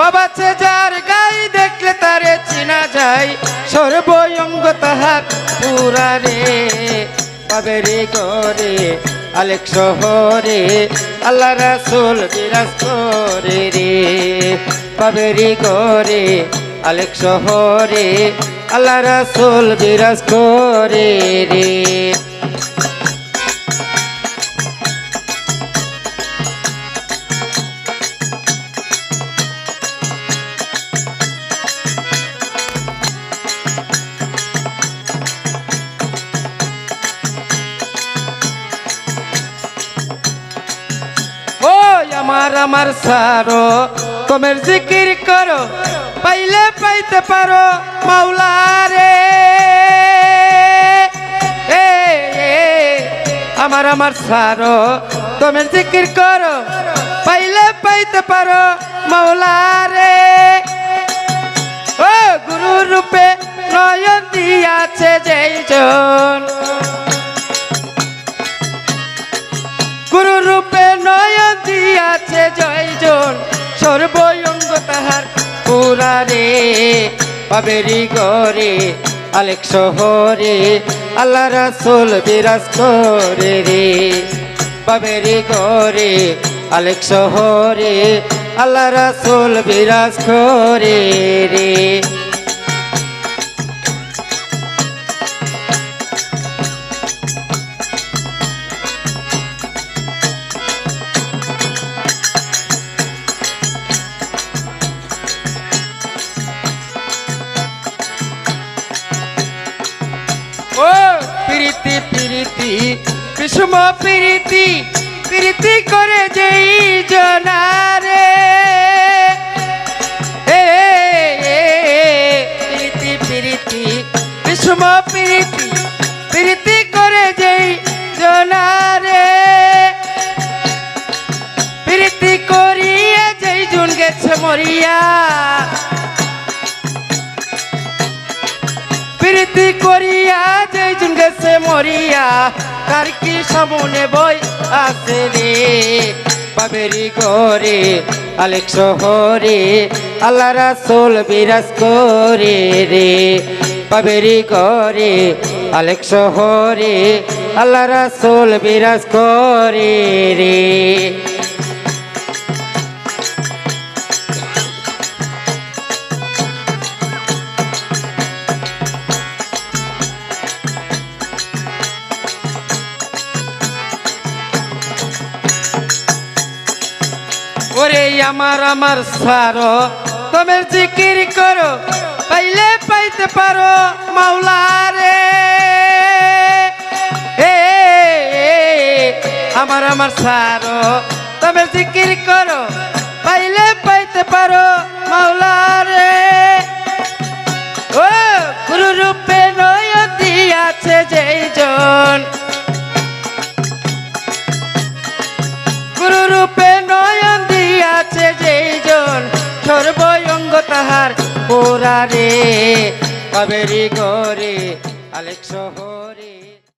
বাবা যার গাই দেখলে তারে চিনা যায় সর্বঙ্গ তাহার পুরা রে পাবেরি গরে আলেক শহরে, আল্লাহ রাসুল বিরাজ করে রে। পাবেরি গরে আলেক শহরে, আল্লাহ রাসুল বিরাজ করে রে। আমার আমার সারো। তোমের জিকির করো, পাইলে পাইতে পারো, মাওলারে। আমার আমার সারো। তোমের জিকির করো, পাইলে পাইতে পারো রে পাবেরি গরে আলেক শহরে, আল্লাহ রাসুল বিরাজ করে রে। পাবেরি গরে আলেক শহরে, আল্লাহ রাসুল বিরাজ করে রে। প্রীতি প্রীতি বিষম প্রীতি প্রীতি করে যেই জনারে। প্রীতি প্রীতি বিষম প্রীতি প্রীতি করে যেই জনারে। প্রীতি করিয়ে যেই জুন গেছে মরিয়া। প্রীতি করিয়া যেজন গেছে মরিয়া তার কি সামনে বই আছে রে পাবেরি করে আলেক শহরে, আল্লাহ রাসুল বিরাজ করে রে। পাবেরি করে আলেক শহরে, আল্লাহ রাসুল বিরাজ করে রে। ওরে আমার আমার সারো। তুমি জিকির করো পাইলে পাইতে পারো মাওলা রে এ, এ, আমার আমার সারো। তুমি জিকির করো পাইলে পাইতে পারো মাওলা। তাহার পোরা রে কাবেরি গরে আলেক শহরে